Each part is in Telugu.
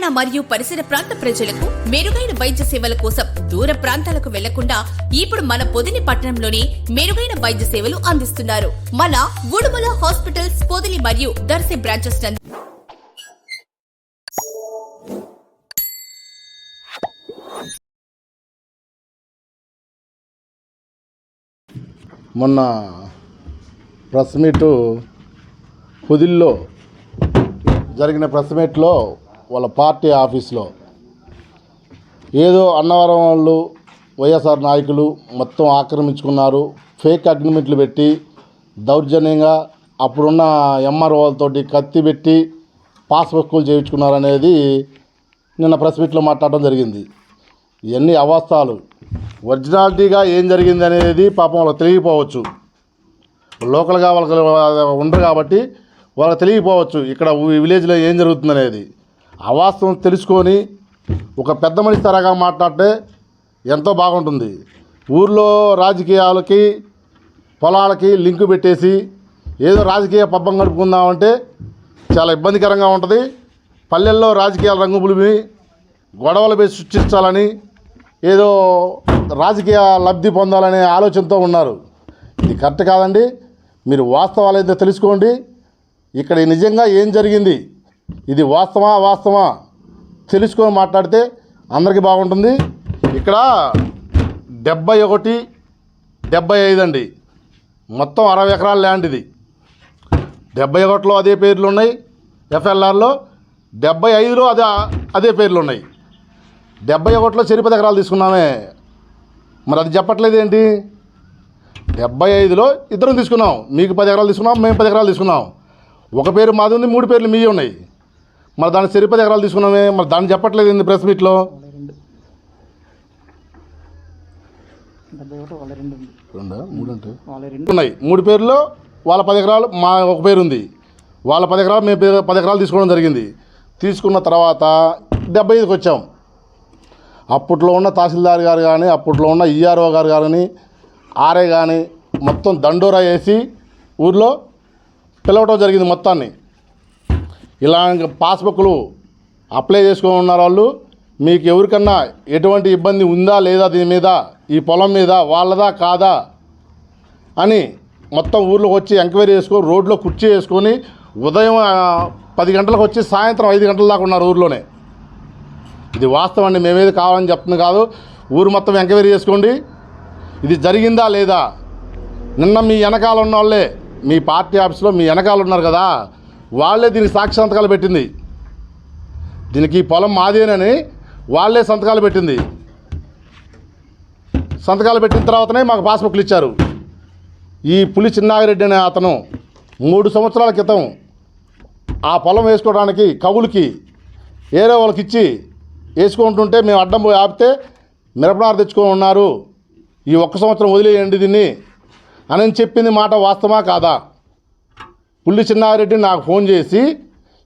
తెలంగాణ మరియు పరిసర ప్రాంత ప్రజలకు మెరుగైన వైద్య సేవల కోసం దూర ప్రాంతాలకు వెళ్ళకుండా ఇప్పుడు మన పొదిని పట్టణంలోనే మెరుగైన వైద్య సేవలు అందిస్తున్నారు. మన ఉడుమల హాస్పిటల్స్ పొదిలి మరియు దర్శి బ్రాంచెస్ నందు మొన్న ప్రెస్ మీటు పొదిల్లో జరిగిన ప్రెస్ మీట్లో వాళ్ళ పార్టీ ఆఫీస్లో ఏదో అన్నవరం వాళ్ళు వైఎస్ఆర్ నాయకులు మొత్తం ఆక్రమించుకున్నారు ఫేక్ అగ్రిమెంట్లు పెట్టి దౌర్జన్యంగా అప్పుడున్న ఎంఆర్ఓలతో కత్తి పెట్టి పాస్ చేయించుకున్నారనేది చేయించుకున్నారు అనేది నిన్న ప్రెస్ మీట్లో మాట్లాడడం జరిగింది. ఇవన్నీ అవాస్తాలు. ఒరిజినాలిటీగా ఏం జరిగింది అనేది పాపం వాళ్ళకి తెలియకపోవచ్చు. లోకల్గా వాళ్ళకి ఉండరు కాబట్టి వాళ్ళకి తెలియకపోవచ్చు. ఇక్కడ విలేజ్లో ఏం జరుగుతుంది అనేది అవాస్తవం తెలుసుకొని ఒక పెద్ద మనిషి తరగా మాట్లాడితే ఎంతో బాగుంటుంది. ఊర్లో రాజకీయాలకి పొలాలకి లింకు పెట్టేసి ఏదో రాజకీయ పబ్బం గడుపుకుందామంటే చాలా ఇబ్బందికరంగా ఉంటుంది. పల్లెల్లో రాజకీయాల రంగు పులిమి గొడవలు పెట్టి సృష్టించాలని ఏదో రాజకీయ లబ్ధి పొందాలనే ఆలోచనతో ఉన్నారు. ఇది కరెక్ట్ కాదండి. మీరు వాస్తవాలు అయితే తెలుసుకోండి. ఇక్కడ నిజంగా ఏం జరిగింది? ఇది వాస్తవా వాస్తవా తెలుసుకొని మాట్లాడితే అందరికీ బాగుంటుంది. ఇక్కడ డెబ్బై ఒకటి డెబ్బై ఐదు అండి. మొత్తం అరవై ఎకరాల ల్యాండ్ ఇది. డెబ్బై ఒకటిలో అదే పేర్లు ఉన్నాయి. ఎఫ్ఎల్ఆర్లో డెబ్బై ఐదులో అదే అదే పేర్లు ఉన్నాయి. డెబ్బై ఒకటిలో చెరి పది ఎకరాలు తీసుకున్నామే. మరి అది చెప్పట్లేదు ఏంటి? డెబ్బై ఐదులో ఇద్దరం తీసుకున్నాం. మీకు పది ఎకరాలు తీసుకున్నాం మేము పది ఎకరాలు తీసుకున్నాం. ఒక పేరు మాది ఉంది మూడు పేర్లు మీవి ఉన్నాయి. మరి దాని చెరి ఎకరాలు తీసుకున్నామే. మరి దాన్ని చెప్పట్లేదు ఏంది ప్రెస్ మీట్లో ఉన్నాయి. మూడు పేర్లు వాళ్ళ పది ఎకరాలు మా ఒక పేరు ఉంది. వాళ్ళ పది ఎకరాలు మేము పది ఎకరాలు తీసుకోవడం జరిగింది. తీసుకున్న తర్వాత డెబ్బై ఐదుకి వచ్చాం. అప్పట్లో ఉన్న తహసీల్దార్ గారు కానీ అప్పట్లో ఉన్న ఈఆర్ఓ గారు కానీ ఆర్ఏ కానీ మొత్తం దండోరా వేసి ఊర్లో పిలవటం జరిగింది మొత్తాన్ని. ఇలా పాస్బుక్లు అప్లై చేసుకొని ఉన్నారు వాళ్ళు. మీకు ఎవరికన్నా ఎటువంటి ఇబ్బంది ఉందా లేదా దీని మీద ఈ పొలం మీద వాళ్ళదా కాదా అని మొత్తం ఊర్లోకి వచ్చి ఎంక్వైరీ చేసుకొని రోడ్లో కుర్చీ వేసుకొని ఉదయం పది గంటలకు వచ్చి సాయంత్రం ఐదు గంటల దాకా ఉన్నారు ఊర్లోనే. ఇది వాస్తవం అండి. మేమేది కావాలని చెప్తుంది కాదు. ఊరు మొత్తం ఎంక్వైరీ చేసుకోండి. ఇది జరిగిందా లేదా? నిన్న మీ వెనకాల ఉన్న వాళ్ళే. మీ పార్టీ ఆఫీస్లో మీ వెనకాల ఉన్నారు కదా. వాళ్ళే దీనికి సాక్షి సంతకాలు పెట్టింది. దీనికి పొలం మాదేనని వాళ్ళే సంతకాలు పెట్టింది. సంతకాలు పెట్టిన తర్వాతనే మాకు పాస్బుక్లు ఇచ్చారు. ఈ పులి చిన్నాగిరెడ్డి అనే అతను మూడు సంవత్సరాల క్రితం ఆ పొలం వేసుకోవడానికి కవులకి ఏరే వాళ్ళకి ఇచ్చి వేసుకుంటుంటే మేము అడ్డం పోయి ఆపితే మిరపనారు తెచ్చుకొని ఉన్నారు. ఈ ఒక్క సంవత్సరం వదిలేయండి దీన్ని అని చెప్పింది మాట వాస్తవా కాదా? పుల్లి చిన్నారెడ్డి నాకు ఫోన్ చేసి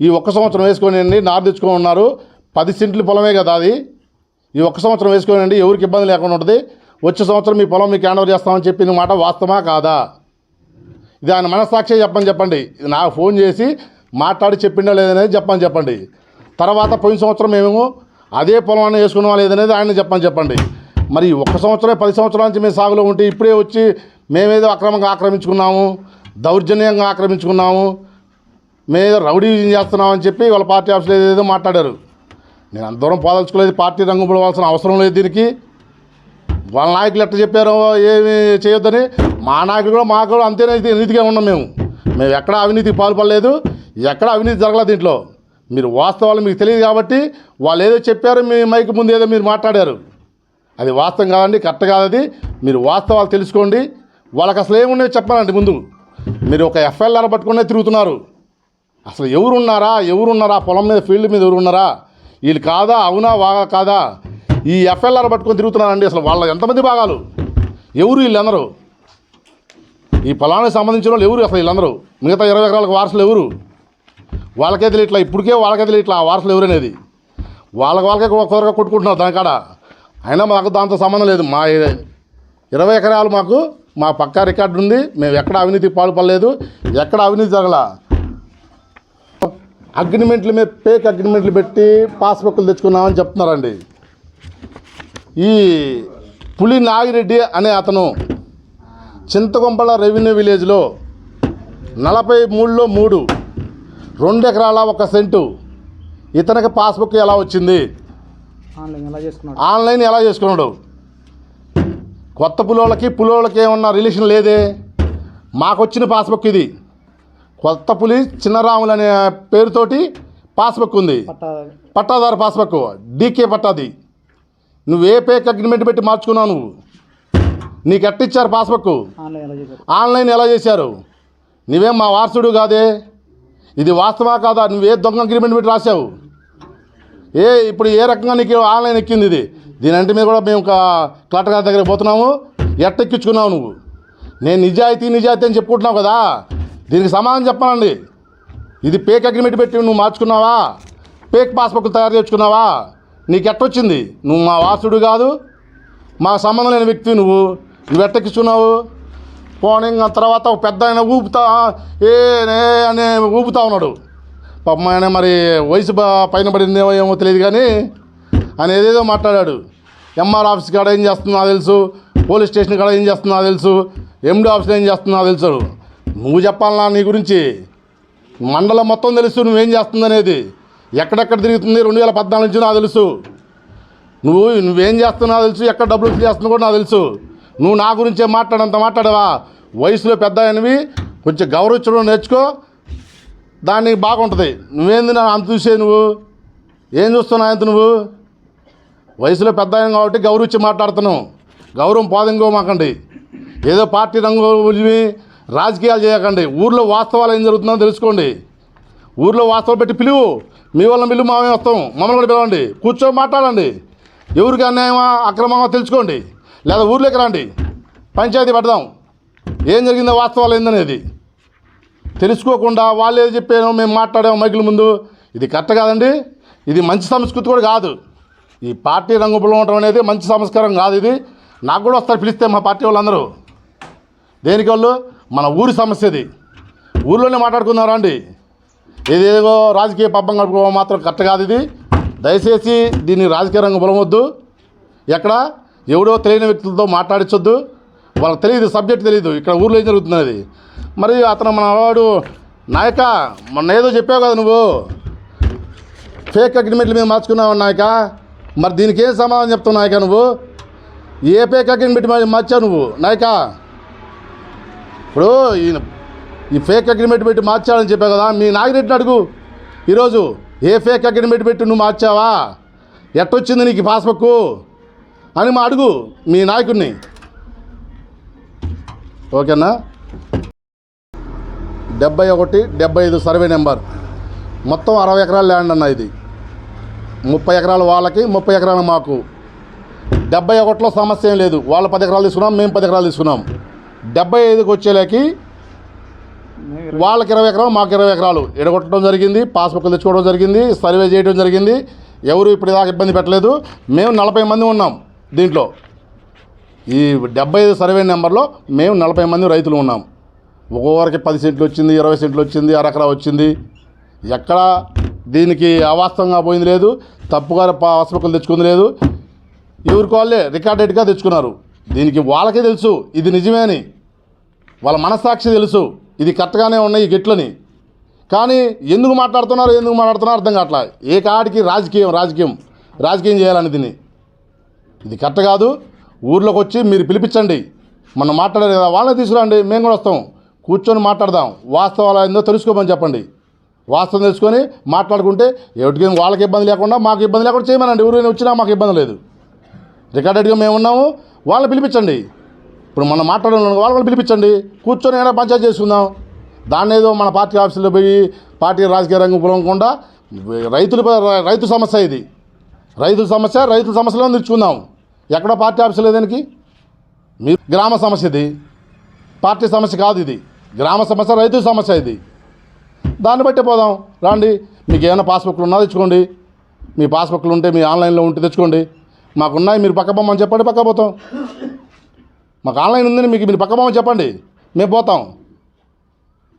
ఈ ఒక్క సంవత్సరం వేసుకోనండి నారు తెచ్చుకొని ఉన్నారు. పది సెంట్లు పొలమే కదా అది. ఈ ఒక్క సంవత్సరం వేసుకోనండి ఎవరికి ఇబ్బంది లేకుండా ఉంటుంది. వచ్చే సంవత్సరం మీ పొలం మీకు హ్యాండ్ ఓవర్ చేస్తామని చెప్పిన మాట వాస్తవా కాదా? ఇది ఆయన మనస్సాక్షి చెప్పని చెప్పండి. ఇది నాకు ఫోన్ చేసి మాట్లాడి చెప్పిండో లేదనేది చెప్పని చెప్పండి. తర్వాత పోయిన సంవత్సరం మేము అదే పొలం వేసుకున్నామా లేదనేది ఆయన చెప్పని చెప్పండి. మరి ఒక్క సంవత్సరం పది సంవత్సరాల నుంచి మేము సాగులో ఉంటే ఇప్పుడే వచ్చి మేమేదో అక్రమంగా ఆక్రమించుకున్నాము. దౌర్జన్యంగా ఆక్రమించుకున్నాము. మేము రౌడీ చేస్తున్నామని చెప్పి వాళ్ళ పార్టీ ఆఫీస్లో ఏదేదో మాట్లాడారు. నేను అంత దూరం పోదలుచుకోలేదు. పార్టీ రంగు పడవలసిన అవసరం లేదు దీనికి. వాళ్ళ నాయకులు ఎట్లా చెప్పారో ఏమి చేయొద్దని మా నాయకులు కూడా మాకు కూడా అంతే నీతిగా ఉన్నాం మేము. మేము ఎక్కడ అవినీతికి పాల్పడలేదు. ఎక్కడ అవినీతి జరగలేదు దీంట్లో. మీరు వాస్తవాలు మీకు తెలియదు కాబట్టి వాళ్ళు ఏదో చెప్పారో మీ మైక్ ముందు ఏదో మీరు మాట్లాడారు. అది వాస్తవం కాదండి కరెక్ట్ కాదు అది. మీరు వాస్తవాలు తెలుసుకోండి. వాళ్ళకి అసలు ఏమున్నాయో చెప్పాలండి ముందు. మీరు ఒక ఎఫ్ఐఆర్ పట్టుకునే తిరుగుతున్నారు. అసలు ఎవరున్నారా? ఎవరున్నారా? పొలం మీద ఫీల్డ్ మీద ఎవరున్నారా? వీళ్ళు కాదా? అవునా? వాగా కాదా? ఈ ఎఫ్ఎల్ఆర్ పట్టుకొని తిరుగుతున్నారండి అసలు వాళ్ళ ఎంతమంది భాగాలు? ఎవరు వీళ్ళందరూ? ఈ పొలానికి సంబంధించిన వాళ్ళు ఎవరు అసలు వీళ్ళందరూ? మిగతా ఇరవై ఎకరాలకు వారసులు ఎవరు? వాళ్ళకే తెలియ ఇట్లా ఇప్పటికే వాళ్ళకే తెలియ ఇట్లా ఆ వారసులు ఎవరు అనేది? వాళ్ళకి వాళ్ళకే ఒకరిగా కొట్టుకుంటున్నారు దానికాడ. అయినా మాకు దాంతో సంబంధం లేదు. మా ఇరవై ఎకరాలు మాకు మా పక్కా రికార్డు ఉంది. మేము ఎక్కడ అవినీతి పాల్పడలేదు. ఎక్కడ అవినీతి జరగల. అగ్రిమెంట్ల మీద ఫేక్ అగ్రిమెంట్లు పెట్టి పాస్బుక్లు తెచ్చుకున్నామని చెప్తున్నారండి. ఈ పులి నాగిరెడ్డి అనే అతను చింతకొంపల రెవెన్యూ విలేజ్లో నలభై మూడులో మూడు రెండు ఎకరాల ఒక సెంటు. ఇతనికి పాస్బుక్ ఎలా వచ్చింది? ఆన్లైన్ ఎలా చేసుకున్నాడు? ఆన్లైన్ ఎలా చేసుకున్నాడు? కొత్త పులోళ్ళకి పులోళ్ళకి ఏమన్నా రిలేషన్ లేదే? మాకు వచ్చిన పాస్బుక్ ఇది. కొత్త పులి చిన్నరాములు అనే పేరుతోటి పాస్బుక్ ఉంది. పట్టా పట్టాదారు పాస్బుక్ డీకే పట్టాది. నువ్వు ఏ పేక్ అగ్రిమెంట్ పెట్టి మార్చుకున్నావు నువ్వు? నీకు ఎట్టిచ్చారు పాస్బుక్ ఆన్లైన్ ఎలా చేశారు? నువ్వేం మా వారసుడు కాదే? ఇది వాస్తవా కాదా? నువ్వే దొంగ అగ్రిమెంట్ పెట్టి రాశావు? ఏ ఇప్పుడు ఏ రకంగా నీకు ఆన్లైన్ ఎక్కింది ఇది? దీని అంటే మీద కూడా మేము ఒక కలెక్టర్ గారి దగ్గర పోతున్నాము. ఎట్టెక్కించుకున్నావు నువ్వు? నేను నిజాయితీ నిజాయితీ అని చెప్పుకుంటున్నావు కదా? దీనికి సమాధానం చెప్పాలండి. ఇది పేక్ అగ్రిమెంట్ పెట్టి నువ్వు మార్చుకున్నావా? పేక్ పాస్బుక్ తయారు చేసుకున్నావా? నీకు ఎట్టొచ్చింది? నువ్వు మా వాసుడు కాదు. మా సంబంధం లేని వ్యక్తి నువ్వు. నువ్వు ఎట్టెక్కించుకున్నావు? పోనీ ఇంకా తర్వాత పెద్ద ఆయన ఊపుతా ఏ నే అనే ఊపుతా ఉన్నాడు. పాపం ఆయన మరి వయసు పైన పడిందేమో ఏమో తెలియదు కానీ ఆయన ఏదేదో మాట్లాడాడు. ఎంఆర్ ఆఫీస్ కాడ ఏం చేస్తున్నా తెలుసు. పోలీస్ స్టేషన్ కాడ ఏం చేస్తున్నా తెలుసు. ఎండి ఆఫీస్లో ఏం చేస్తున్నా తెలుసు. నువ్వు చెప్పాలన్నా నీ గురించి. మండలం మొత్తం తెలుసు నువ్వేం చేస్తుందనేది ఎక్కడెక్కడ తిరుగుతుంది రెండు వేల పద్నాలుగు నుంచి నాకు తెలుసు. నువ్వు నువ్వేం చేస్తున్నావు తెలుసు. ఎక్కడ డబ్బులు వసూలు చేస్తున్నావు కూడా నాకు తెలుసు. నువ్వు నా గురించే మాట్లాడంత మాట్లాడవా? వయసులో పెద్ద అయినవి కొంచెం గౌరవించడం నేర్చుకో. దానికి బాగుంటుంది. నువ్వేంది నన్ను అంత చూసే నువ్వు? ఏం చూస్తున్నావు అంత నువ్వు? వయసులో పెద్ద కాబట్టి గౌరవించి మాట్లాడుతున్నాం. గౌరవం పోదంగోమాకండి ఏదో పార్టీ రంగు రాజకీయాలు చేయకండి. ఊర్లో వాస్తవాలు ఏం జరుగుతుందో తెలుసుకోండి. ఊర్లో వాస్తవం పెట్టి పిలువు. మీ వాళ్ళని పిలువు మామే వస్తాం. మమ్మల్ని కూడా పిలవండి. కూర్చొని మాట్లాడండి. ఎవరికి అన్యాయమా అక్రమమా తెలుసుకోండి. లేదా ఊర్లోకి రండి. పంచాయతీ పెడదాం. ఏం జరిగిందో వాస్తవాలు ఏందనేది. తెలుసుకోకుండా వాళ్ళు ఏది చెప్పానో మేము మాట్లాడాము మైకుల ముందు. ఇది కరెక్ట్ కాదండి. ఇది మంచి సంస్కృతి కూడా కాదు. ఈ పార్టీ రంగులో ఉండటం అనేది మంచి సంస్కారం కాదు ఇది. నాకు కూడా వస్తారు పిలిస్తే మా పార్టీ వాళ్ళందరూ దేనికి వాళ్ళు? మన ఊరి సమస్య ఇది ఊర్లోనే మాట్లాడుకుందాం రండి. ఏదేదో రాజకీయ పబ్బం గడుపుకోవడం మాత్రం కరెక్ట్ కాదు ఇది. దయచేసి దీన్ని రాజకీయ రంగం బలవద్దు ఎక్కడ? ఎవడో తెలియని వ్యక్తులతో మాట్లాడించొద్దు వాళ్ళకి తెలియదు సబ్జెక్ట్ తెలియదు. ఇక్కడ ఊర్లో ఏం జరుగుతున్నది? మరి అతను మన వాడు నాయక మొన్న ఏదో చెప్పావు కదా నువ్వు. ఫేక్ అగ్రిమెంట్ల మీద మార్చుకున్నావు నాయక. మరి దీనికి ఏం సమాధానం చెప్తావు నాయక నువ్వు? ఏ ఫేక్ అగ్రిమెంట్ మార్చావు నువ్వు? నాయక! ఇప్పుడు ఈయన ఈ ఫేక్ అగ్రిమెంట్ పెట్టి మార్చాలని చెప్పావు కదా మీ నాగిరెడ్డిని అడుగు. ఈరోజు ఏ ఫేక్ అగ్రిమెంట్ పెట్టి నువ్వు మార్చావా? ఎట్టొచ్చింది నీకు పాస్బుక్ అని మా అడుగు మీ నాయకుడిని. ఓకేనా? డెబ్బై ఒకటి డెబ్బై ఐదు సర్వే నెంబర్. మొత్తం అరవై ఎకరాల ల్యాండ్ అన్న ఇది. ముప్పై ఎకరాలు వాళ్ళకి ముప్పై ఎకరాలు మాకు. డెబ్బై ఒకటిలో సమస్య ఏం లేదు. వాళ్ళు పది ఎకరాలు తీసుకున్నాం మేము పది ఎకరాలు తీసుకున్నాం. డెబ్బై ఐదుకి వచ్చేలేకి వాళ్ళకి ఇరవై ఎకరాలు మాకు ఇరవై ఎకరాలు. ఎడగొట్టడం జరిగింది పాస్బుక్లు తెచ్చుకోవడం జరిగింది సర్వే చేయడం జరిగింది. ఎవరు ఇప్పుడు దాకా ఇబ్బంది పెట్టలేదు. మేము నలభై మంది ఉన్నాం దీంట్లో. ఈ డెబ్బై ఐదు సర్వే నెంబర్లో మేము నలభై మంది రైతులు ఉన్నాం. ఒక్కొక్కరికి పది సెంట్లు వచ్చింది ఇరవై సెంట్లు వచ్చింది అరకరా వచ్చింది. ఎక్కడ దీనికి అవాస్తవంగా పోయింది లేదు. తప్పుగా హాస్పిటల్ తెచ్చుకుంది లేదు. ఎవరికి వాళ్ళే రికార్డెడ్గా తెచ్చుకున్నారు. దీనికి వాళ్ళకే తెలుసు. ఇది నిజమే అని. వాళ్ళ మనస్సాక్షి తెలుసు. ఇది కరెక్ట్గానే ఉన్నాయి గిట్లని. కానీ ఎందుకు మాట్లాడుతున్నారు ఎందుకు మాట్లాడుతున్నారో అర్థం కావట్లా. ఏ కాడికి రాజకీయం రాజకీయం. రాజకీయం చేయాలని దీన్ని. ఇది కరెక్ట్ కాదు. ఊర్లోకి వచ్చి మీరు పిలిపించండి. మనం మాట్లాడారు కదా వాళ్ళని తీసుకురండి. మేము కూడా వస్తాం. కూర్చొని మాట్లాడదాం. వాస్తవాలు ఏందో తెలుసుకోమని చెప్పండి. వాస్తవం తెలుసుకొని మాట్లాడుకుంటే ఎవరికి వాళ్ళకి ఇబ్బంది లేకుండా మాకు ఇబ్బంది లేకుండా చేయమనండి. ఊరిని వచ్చినా మాకు ఇబ్బంది లేదు. రికార్డెడ్గా మేము ఉన్నాము వాళ్ళని పిలిపించండి. ఇప్పుడు మనం మాట్లాడడం వాళ్ళని పిలిపించండి. కూర్చొని ఏమైనా పంచాయతీ చేసుకుందాం. దాన్ని ఏదో మన పార్టీ ఆఫీసులో పోయి పార్టీ రాజకీయ రంగం పొలకుండా రైతుల రైతు సమస్య ఇది. రైతుల సమస్య రైతుల సమస్యలో తెచ్చుకుందాం ఎక్కడ పార్టీ ఆఫీసు లేదు దానికి? మీ గ్రామ సమస్య ఇది. పార్టీ సమస్య కాదు ఇది. గ్రామ సమస్య రైతు సమస్య ఇది. దాన్ని బట్టి పోదాం. రాండి. మీకు ఏమైనా పాస్బుక్లు ఉన్నా తెచ్చుకోండి. మీ పాస్బుక్లు ఉంటే మీ ఆన్లైన్లో ఉంటే తెచ్చుకోండి. మాకున్నాయి మీరు పక్క బొమ్మని చెప్పండి పక్క పోతాం. మాకు ఆన్లైన్ ఉందని మీకు మీరు పక్క బొమ్మ చెప్పండి. మేము పోతాం.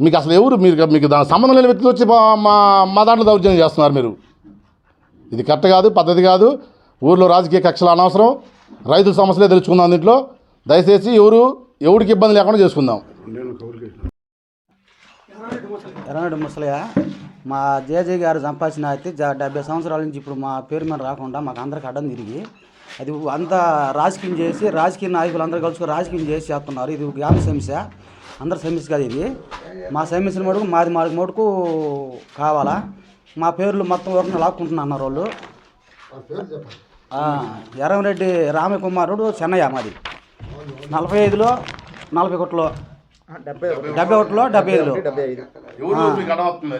మీకు అసలు ఎవరు మీరు మీకు దానికి సంబంధం లేని వ్యక్తులు వచ్చి మా మా- మా దాంట్లో దౌర్జన్యం చేస్తున్నారు మీరు. ఇది కరెక్ట్ కాదు పద్ధతి కాదు. ఊర్లో రాజకీయ కక్షలు అనవసరం. రైతుల సమస్యలే తెలుసుకుందాం దీంట్లో. దయచేసి ఎవరు ఎవరికి ఇబ్బంది లేకుండా చేసుకుందాం. ఎర్రనాడు ముసలయ్య. మా జేజే గారు సంపాదించిన అయితే జ- డెబ్బై సంవత్సరాల నుంచి ఇప్పుడు మా పేరు మీద రాకుండా మాకు అందరికి అడ్డం తిరిగి అది అంత రాజకీయం చేసి రాజకీయ నాయకులు అందరూ కలుసుకొని రాజకీయం చేసి చేస్తున్నారు. ఇది గ్రామ సమస్య అందరి సమస్య కాదు ఇది. మా సమస్యల మటుకు మాది మాది మటుకు కావాలా? మా పేర్లు మొత్తం వరకు లాక్కుంటున్నా అన్నారు వాళ్ళు. ఆ, ఎర్రమరెడ్డి రామకుమారుడు చెన్నయ్య మాది. నలభై ఐదులో నలభై ఒకటిలో. డెబ్బై ఒకటిలో డెబ్బై ఐదులో.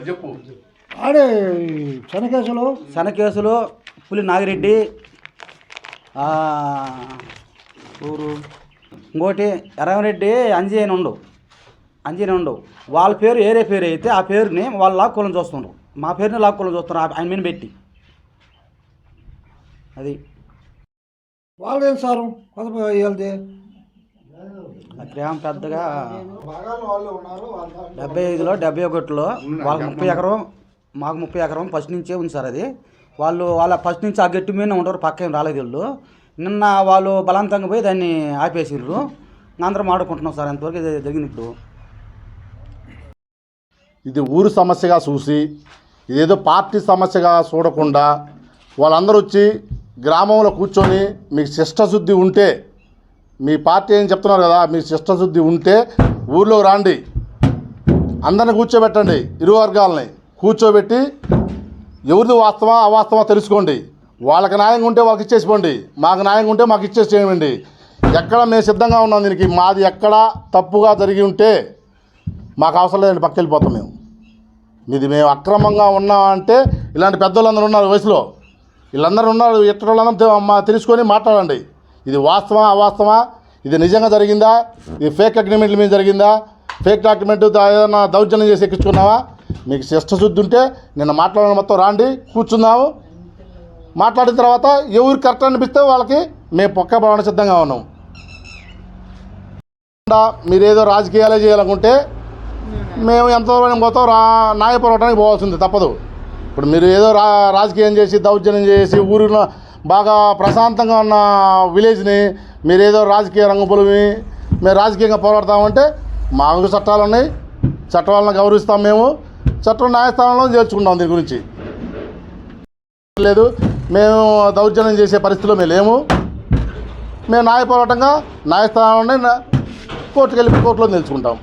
చెప్పు. ఆడే శనకేశలు. శనకేసులు పులి నాగిరెడ్డి ఆ, ఊరు ఇంకోటి ఎర్రమరెడ్డి అంజయ్యని ఉండు. అంజయ్యని ఉండు. వాళ్ళ పేరు ఏరే పేరు అయితే ఆ పేరుని వాళ్ళు లాక్కోవాలని చూస్తున్నారు మా పేరుని లాక్కోవాలని చూస్తున్నారు ఆయన మీద పెట్టి. అది. వాళ్ళేం సారు? కొత్త ఆ గ్రామం పెద్దగా డెబ్బై ఐదులో డెబ్బై ఒకటిలో. వాళ్ళకి ముప్పై ఎకరం మాకు ముప్పై ఎకరం ఫస్ట్ నుంచే ఉంది సార్ అది. వాళ్ళు వాళ్ళ ఫస్ట్ నుంచి ఆ గట్టి మీద ఉంటారు పక్క ఏం రాలేదు వీళ్ళు. నిన్న వాళ్ళు బలవంతంగా పోయి దాన్ని ఆపేసిర్రు. అందరం ఆడుకుంటున్నాం సార్ ఎంతవరకు ఇది జరిగింది ఇప్పుడు. ఇది ఊరు సమస్యగా చూసి ఇదేదో పార్టీ సమస్యగా చూడకుండా వాళ్ళందరూ వచ్చి గ్రామంలో కూర్చొని మీకు శిష్టశుద్ధి ఉంటే మీ పార్టీ ఏం చెప్తున్నారు కదా మీ శిష్టశుద్ధి ఉంటే ఊర్లో రాండి. అందరిని కూర్చోబెట్టండి ఇరు వర్గాలని కూర్చోబెట్టి ఎవరిది వాస్తవా అవాస్తవా తెలుసుకోండి. వాళ్ళకి న్యాయంగా ఉంటే వాళ్ళకి ఇచ్చేసిపోండి. మాకు న్యాయంగా ఉంటే మాకు ఇచ్చేసేయండి. ఎక్కడ మేము సిద్ధంగా ఉన్నాం దీనికి మాది ఎక్కడ తప్పుగా జరిగి ఉంటే మాకు అవసరం లేదండి పక్క వెళ్ళిపోతాం మేము. ఇది మేము అక్రమంగా ఉన్నామంటే ఇలాంటి పెద్దోళ్ళందరూ ఉన్నారు వయసులో. వీళ్ళందరూ ఉన్నారు ఎక్కడ వాళ్ళందరూ తెలుసుకొని మాట్లాడండి. ఇది వాస్తవా అవాస్తవా ఇది నిజంగా జరిగిందా? ఇది ఫేక్ అగ్రిమెంట్ల మీద జరిగిందా? ఫేక్ డాక్యుమెంట్ ఏదైనా దౌర్జన్యం చేసి ఎక్కించుకున్నావా? మీకు శుద్ధి ఉంటే నిన్న మాట్లాడిన మొత్తం రాండి కూర్చున్నాము మాట్లాడిన తర్వాత ఎవరు కరెక్ట్ అనిపిస్తే వాళ్ళకి మేము పక్క పడవడం సిద్ధంగా ఉన్నాం. మీరేదో రాజకీయాలే చేయాలనుకుంటే మేము ఎంతవరకు పోతాం? రా న్యాయ పోరాటానికి పోవాల్సింది తప్పదు. ఇప్పుడు మీరు ఏదో రా రాజకీయం చేసి దౌర్జన్యం చేసి ఊరిలో బాగా ప్రశాంతంగా ఉన్న విలేజ్ని మీరు ఏదో రాజకీయ రంగపులమి మేము రాజకీయంగా పోరాడతామంటే మాకు చట్టాలు ఉన్నాయి. చట్టాలను గౌరవిస్తాం మేము. చట్టం న్యాయస్థానంలో చేర్చుకుంటాం దీని గురించి. లేదు మేము దౌర్జన్యం చేసే పరిస్థితిలో మేము లేము. మేము న్యాయ పోరాటంగా న్యాయస్థానంలోనే కోర్టుకు వెళ్ళి కోర్టులో నిలుచుకుంటాం.